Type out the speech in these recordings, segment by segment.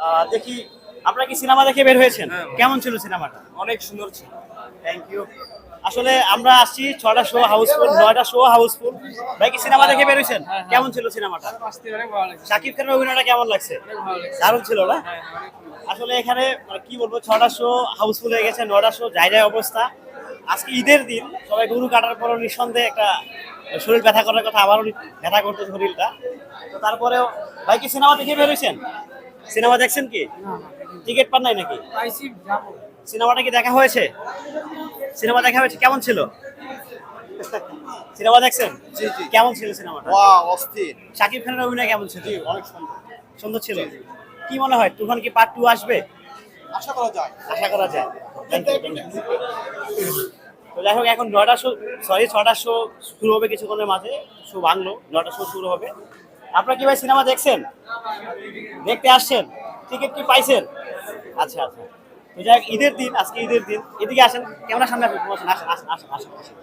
আহ, দেখি আপনারা কি সিনেমা দেখে বের হয়েছেন? হ্যাঁ। কেমন ছিল সিনেমাটা? অনেক সুন্দর ছিল। থ্যাংক ইউ আসলে আমরা আসছি ছটা শো হাউসফুল নয়টা শো হাউসফুল ভাই কি সিনেমা দেখে বের হয়েছেন? হ্যাঁ, কেমন ছিল সিনেমাটা? শাকিব খানের অভিনয়টা কেমন লাগছে? দারুণ ছিল না? হ্যাঁ। আসলে এখানে মানে কি বলব ছটা শো হাউসফুল হয়ে গেছে নয়টা শো যাই যায় অবস্থা। আজকে ঈদের দিন সবাই গরু কাটার পরও নিঃসন্দেহে একটা শরীর ব্যথা করার কথা আবারও ব্যথা করতে শরীরটা। তো তারপরেও ভাই কি সিনেমা দেখে বেরোইছেন সিনেমা দেখছেন কি? টিকিট পান নাই নাকি? সিনেমাটা কি দেখা হয়েছে? সিনেমা দেখা হয়েছে কেমন ছিল? সিনেমা দেখছেন? জি, জি। কেমন ছিল সিনেমাটা? অস্থির। শাকিব খানের অভিনয় কেমন ছিল? অনেক সুন্দর। সুন্দর ছিল। কি মনে হয় তুফান কি পার্ট টু আসবে? আশা করা যায়। আশা করা যায়. তো যাই হোক এখন নয়টা শো সরি ছটা শো শুরু হবে কিছুক্ষণের মাঝে। শো ভাঙলো নয়টা শো শুরু হবে। আপনারা কি ভাই সিনেমা দেখছেন? দেখতে আসছেন? টিকিট কি পাইছেন? আচ্ছা আচ্ছা। তো যাই ঈদের দিন, আজকে ঈদের দিন। এদিকে আসেন ক্যামেরা সামনে আসেন আসেন আসেন আসেন আসেন।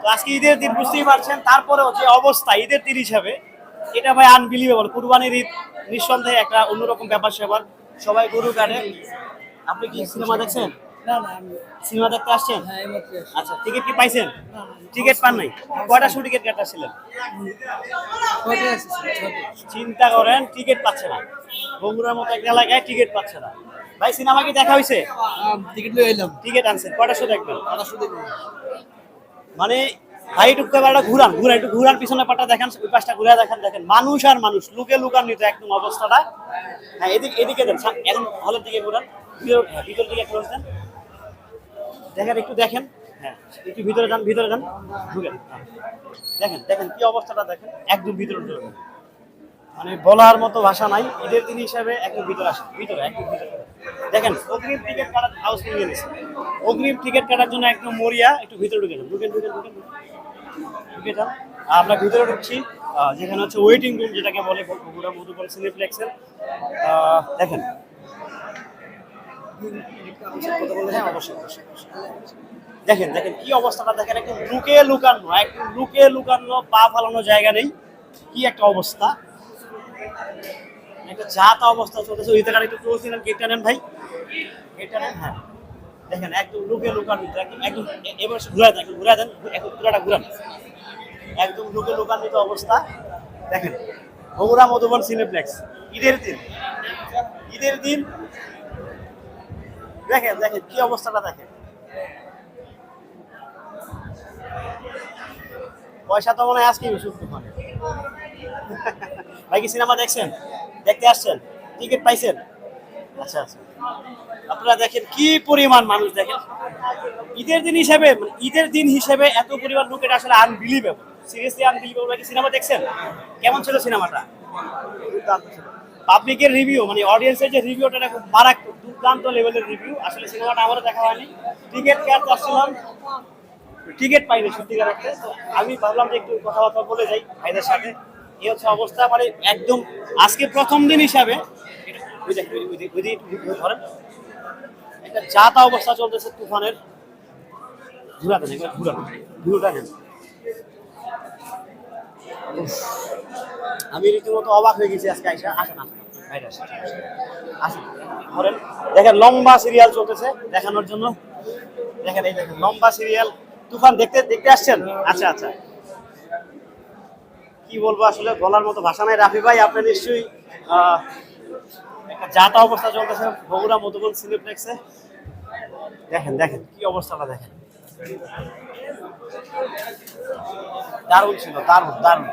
তো আজকে ঈদের দিন, বুঝতেই পারছেন, তারপরেও যে অবস্থা, ঈদের দিন হিসাবে, এটা ভাই আনবিলিভেবল কুরবানির ঈদ, নিঃসন্দেহে একটা অন্যরকম ব্যাপার স্যাপার সবাই গরু কাটে আপনি কি সিনেমা দেখছেন? না না সিনেমা দেখতে আসছেন? হ্যাঁ। আচ্ছা টিকিট কি পাইছেন? টিকিট পান নাই। কয়টা শো টিকিট কাটছিলেন। চিন্তা করেন টিকিট পাচ্ছে না। বগুড়ার মতো একটা এলাকায় টিকিট পাচ্ছে না। ভাই সিনেমা কি দেখা হয়েছে টিকিট লয়ে এলাম। টিকিট আনছেন। কয়টা শো দেখবেন? মানে ভাই একটু ক্যামেরাটা ঘুরান ঘুরান একটু ঘুরান পিছনে পাটা দেখেন ওই পাশটা ঘুরে দেখেন দেখেন। মানুষ আর মানুষ লুকে লুকান নিত একদম অবস্থাটা। হ্যাঁ এদিকে এদিকে দেন। এখন হলের দিকে ঘুরান। ভিতর হ্যাঁ, ভিতর দিকে ক্লোজ দেন দেখেন, একটু দেখেন। হ্যাঁ একটু ভিতরে যান ভিতরে যান। ঢুকেন। দেখেন দেখেন কি অবস্থাটা দেখেন। একদম ভিতরে ঢুকে মানে বলার মতো ভাষা নাই। ঈদের দিন হিসাবে একদম ভিতরে আসেন। ভিতরে, একদম ভিতরে। দেখেন, অগ্রিম টিকিট কাটার হাউস নিয়ে নিয়েছে। অগ্রিম টিকিট কাটার জন্য একদম মরিয়া, একটু ভিতরে ঢুকে যান ঢুকেন ঢুকেন ঢুকেন। ঢুকে যান। আমরা ভিতরে ঢুকছি যেখানে হচ্ছে ওয়েটিং রুম যেটাকে বলে বগুড়া সিনেপ্লেক্সের দেখেন হ্যাঁ, অবশ্যই, অবশ্যই। দেখেন দেখেন কি অবস্থাটা দেখেন একদম লুকে লুকানো একদম লুকে লুকানো পা ফালানো জায়গা নেই। কি একটা অবস্থা। একটা জাত অবস্থা চলতেছে। ওই জায়গাটা একটু ক্লোজ দিলেন গেটটা নেন ভাই। গেটটা নেন হ্যাঁ। দেখেন একদম লুকে লুকানো একদম এবার ঘুরে দেন ঘুরে দেন একদম পুরাটা ঘুরান। একদম লুকে লুকান্বিত অবস্থা। দেখেন বগুড়া মধুবন সিনেপ্লেক্স ঈদের দিন ঈদের দিন দেখেন দেখেন, কি অবস্থাটা দেখেন। পয়সা তো মনে হয় ওষুধ দোকানে। ভাই কি সিনেমা দেখছেন? দেখতে আসছেন? টিকিট পাইছেন? আচ্ছা আচ্ছা। আপনারা দেখেন কি পরিমাণ মানুষ দেখেন। ঈদের দিন হিসেবে মানে ঈদের দিন হিসেবে এত পরিমাণ লোক এটা আসলে আনবিলিভেবল সিরিয়াসলি আনবিলিভেবল কি সিনেমা দেখছেন? কেমন ছিল সিনেমাটা? পাবলিকের রিভিউ মানে অডিয়েন্সের যে রিভিউটা খুব মারাত্মক দুর্দান্ত লেভেলের রিভিউ আসলে সিনেমাটা আমারও দেখা হয়নি। টিকিট কেয়ার আসছিলাম টিকিট পাইনি সত্যিকার অর্থে। তো আমি ভাবলাম যে একটু কথাবার্তা বলে যাই ভাইদের সাথে। এই হচ্ছে অবস্থা মানে একদম আজকে প্রথম দিন হিসাবে। ধরেন। একটা যাতা অবস্থা চলতেছে তুফানের। ঘুরাতে নেই ঘুরানো ঘুরোটা উফ, আমি রীতিমতো অবাক হয়ে গেছি আজকে আইসা আসেন আসেন। ধরেন, দেখেন লম্বা সিরিয়াল চলতেছে দেখানোর জন্য। দেখেন, এই দেখেন, লম্বা সিরিয়াল তুফান দেখতে দেখতে আসছেন? আচ্ছা আচ্ছা। কি বলব আসলে, বলার মতো ভাষা নাই। রাফি ভাই, আপনি নিশ্চয়ই একটা যাতা অবস্থা চলতেছে বগুড়া মধুবন সিনেপ্লেক্সে দেখেন দেখেন, কি অবস্থাটা দেখেন। দারুণ ছিল দারুণ দারুণ।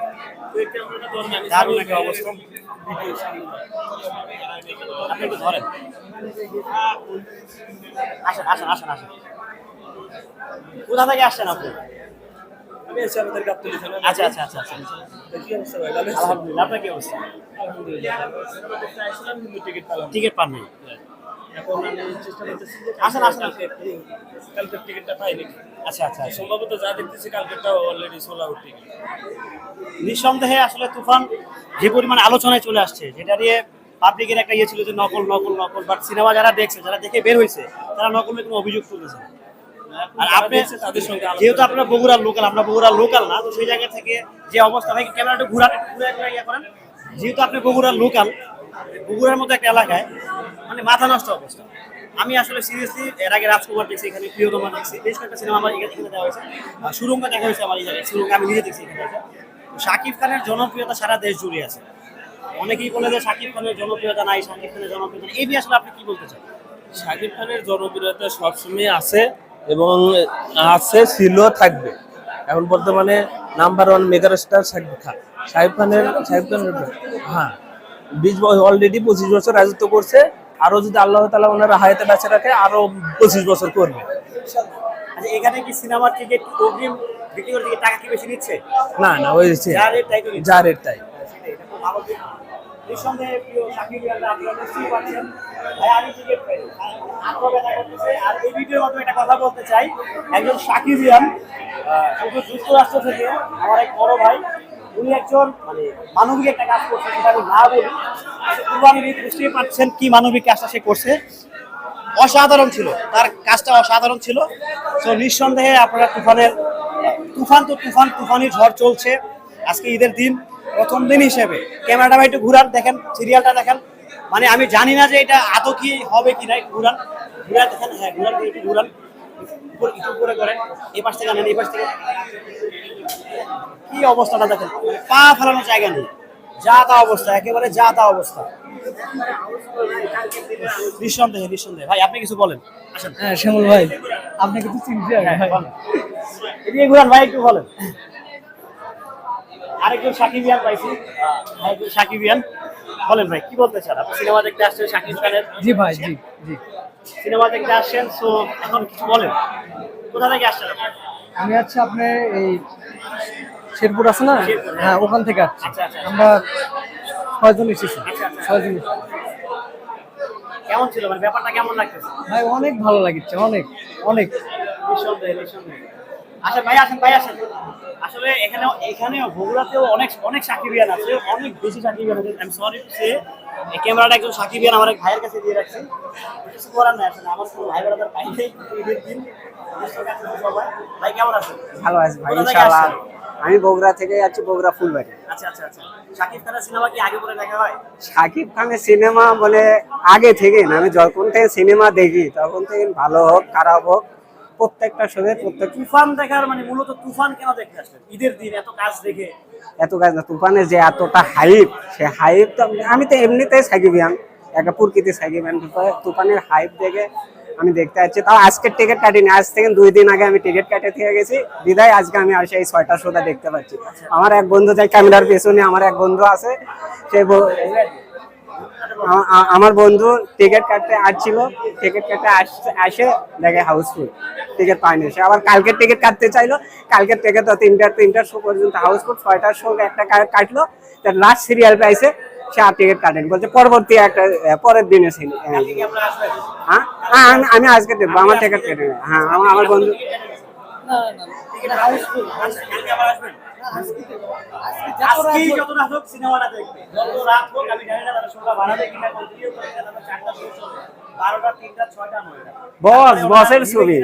দারুণ একটা অবস্থা। আপনি একটু ধরেন। আসেন আসেন আসেন আসেন। কোথা থেকে আসছেন আপনি? আচ্ছা আচ্ছা আচ্ছা আচ্ছা? আলহামদুলিল্লাহ আপনার কি অবস্থা? টিকিট পান নাই এখন আমি চেষ্টা করতেছি আসেন, আসেন। কালকে কালকে টিকিটটা পাইনি আচ্ছা আচ্ছা সম্ভবত যা দেখতেছি অলরেডি সোল আউট টিকিট নিঃসন্দেহে আসলে তুফান যে পরিমাণ আলোচনায় চলে আসছে যেটা নিয়ে পাবলিকের একটা ইয়ে ছিল যে নকল নকল নকল বাট সিনেমা যারা দেখছে যারা দেখে বের হয়েছে তারা নকলের কোনো অভিযোগ তুলেছে। আর আপনি তাদের সঙ্গে যেহেতু আপনারা বগুড়ার লোকাল আমরা বগুড়ার লোকাল না তো সেই জায়গা থেকে যে অবস্থা ভাই ক্যামেরাটা ঘুরে ইয়ে করেন। যেহেতু আপনি বগুড়ার লোকাল বগুড়ার মতো একটা এলাকায় মানে মাথা নষ্ট অবস্থা। আমি আসলে সিরিয়াসলি এর আগে রাজকুমার দেখছি, এখানে প্রিয়তমা দেখছি। বেশ কয়েকটা সিনেমা আমার এখানে দেওয়া হয়েছে। সুরঙ্গা দেখা হয়েছে আমার এই জায়গায়। সুরঙ্গা আমি নিজে দেখছি এখানে। শাকিব খানের জনপ্রিয়তা সারা দেশ জুড়ে আছে। অনেকেই বলে যে শাকিব খানের জনপ্রিয়তা নাই, শাকিব খানের জনপ্রিয়তা এই নিয়ে আসলে আপনি কি বলতে চান? শাকিব খানের জনপ্রিয়তা সবসময় আছে এবং আছে, ছিল, থাকবে। এখন বর্তমানে নাম্বার ওয়ান মেগার স্টার শাকিব খান। শাহিব খানের শাকিব খানের হ্যাঁ। বিশ অলরেডি পঁচিশ বছর রাজত্ব করছে। আরও যদি আল্লাহ তালা ওনারা হায়াতে বেঁচে রাখে আরও পঁচিশ বছর করবে। আচ্ছা এখানে কি সিনেমার টিকিট অগ্রিম বিক্রি টাকা কি বেশি নিচ্ছে? না না ওই হচ্ছে যা রেট তাই তো নিচ্ছে। যা রেট তাই। এটা ভালো নিঃসন্দেহে প্রিয় সাকিব আপনারা নিশ্চয়ই পাচ্ছেন। ভাই, আমি টিকিট আগ্রহ ব্যথা করতেছে। আর এই ভিডিওর মাধ্যমে একটা কথা বলতে চাই। একজন সাকিবিয়ান যুক্তরাষ্ট্র থেকে আমার এক বড় ভাই। উনি একজন মানে মানবিক একটা কাজ করছে, সেটা আমি না বলি। কুরবানির ঈদ পারছেন কি মানবিক কাজটা সে করছে। অসাধারণ ছিল, তার কাজটা অসাধারণ ছিল। তো নিঃসন্দেহে আপনারা তুফানের, তুফান তো তুফান, তুফানি ঝড় চলছে আজকে ঈদের দিন। প্রথম দিন হিসেবে। ক্যামেরাটা ভাই একটু ঘুরান, দেখেন সিরিয়ালটা দেখেন। মানে আমি জানি না যে এটা আদৌ কি হবে কি না একটু ঘুরান। ঘুরান, দেখেন হ্যাঁ ঘুরান, একটু ঘুরান। একটু উপরে করেন পাশ থেকে আনেন এই পাশ থেকে। কি অবস্থাটা দেখেন? পা ফেলানোর জায়গা নেই। যা তা অবস্থা একেবারে যা তা অবস্থা। নিঃসন্দেহে নিঃসন্দেহে। ভাই আপনি কিছু বলেন। হ্যাঁ শ্যামল ভাই আপনাকে তো চিনতে হ্যাঁ। এদিকে ঘুরান ভাই একটু বলেন। আরেকজন সাকিবিয়ান পাইছি। আরেকজন সাকিবিয়ান বলেন ভাই কি বলতে চান? আপনি সিনেমা দেখতে আসছেন সাকিব খানের জি ভাই জি জি। সিনেমা দেখতে আসছেন সো এখন কিছু বলেন। কোথা থেকে আসছেন আমি আছি আপনার এই শেরপুর আছে না? হ্যাঁ। ওখান থেকে আসছি। আচ্ছা, আচ্ছা। আমরা ছয়জন এসেছি। আচ্ছা, আচ্ছা। ছয়জন কেমন ছিল? মানে ব্যাপারটা কেমন লাগতেছে? ভাই অনেক ভালো লাগছে অনেক অনেক। নিঃসন্দেহে নিঃসন্দেহে। আসেন ভাই আসেন ভাই আসেন। আসলে এখানে এখানে বগুড়াতেও অনেক অনেক সাকিবিয়ান আছে অনেক বেশি সাকিবিয়ান আছে। আমি সরি সে ক্যামেরাটা একজন সাকিবিয়ান আমার এক ভাইয়ের কাছে দিয়ে রাখছি। কিছু করার নাই আসলে আমার কোনো ভাই ব্রাদার পাই নেই। ঈদের দিন। ভাই কেমন আছেন? ভালো আছি ভাই ইনশাআল্লাহ? আমি বগুড়া থেকে যাচ্ছি বগুড়া ফুলবাড়ি। আচ্ছা আচ্ছা আচ্ছা। সাকিব খানের সিনেমা কি আগে পরে দেখা হয়? শাকিব খানের সিনেমা বলে আগে থেকে না আমি যখন থেকে সিনেমা দেখি তখন থেকে ভালো হোক খারাপ হোক প্রত্যেকটা শোয়ে প্রত্যেক তুফান দেখার মানে মূলত তুফান কেন দেখতে আসলেন? ঈদের দিন এত কাজ দেখে। এত কাজ না তুফানের যে এতটা হাইপ সে হাইপ তো আমি- তো এমনিতেই সাকিবিয়ান একটা প্রকৃতি সাকিবিয়ান তুফা- তুফানের হাইপ দেখে আমি দেখতে যাচ্ছি তাও আজকের টিকিট কাটিনি আজ থেকে দুই দিন আগে আমি টিকিট কাটে থেকে গেছি। বিদায় আজকে আমি আসে এই ছয়টা শোটা দেখতে পাচ্ছি। আমার এক বন্ধু যাই ক্যামেরার পেছনে আমার এক বন্ধু আছে। সে আমার বন্ধু টিকিট কাটতে আসছিল, টিকিট কাটতে আসে দেখে হাউসফুল, টিকিট পায়নি সে। আবার কালকের টিকিট কাটতে চাইলো কালকের টিকিট তো তিনটার তিনটার শো পর্যন্ত হাউসফুল, ছয়টার শো একটা কাটলো। তার লাস্ট সিরিয়াল পাইছে, সে আর টিকিট কাটেনি। বলছে পরবর্তী একটা পরের দিনে ছিল কালকে হ্যাঁ। হ্যাঁ? আমি আমি আজকে দেখব আমার টিকিট কেটে হ্যাঁ আমার আমার বন্ধু টিকিট হাউসফুল আচ্ছা কালকে আবার যত রাত হোক সিনেমাটা দেখবে যত রাত হোক আমি জানি না তারা শোটা বাড়াবে কিনা কন্টিনিউ করে কিনা তারা চারটা বারোটা তিনটা ছয়টা নয়টা বস বসের ছবি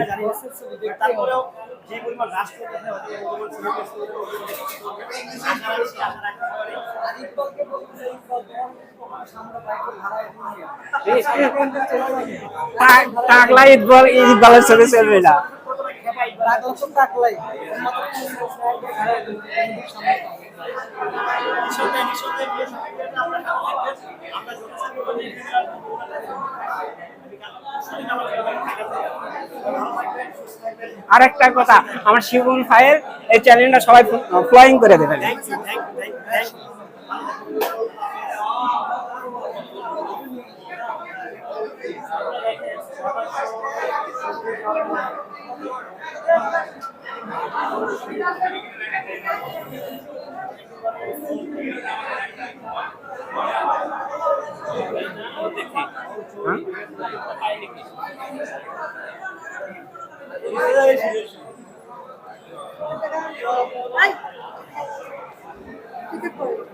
তারপরেও যে পরিমাণ ইকবাল ইকবালের ছবি চলবে না আর একটা কথা আমার শিবুল ভাইয়ের এই চ্যানেলটা সবাই ফ্লোয়িং করে দেবেন Thank you, thank you, thank you, thank you.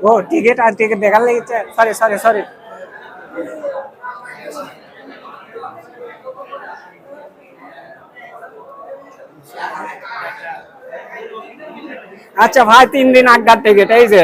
O ticket R ticket দেখার লেগেছে সরি সরি সরি আচ্ছা ভাই তিন দিন আড্ডার টিকিট এই যে।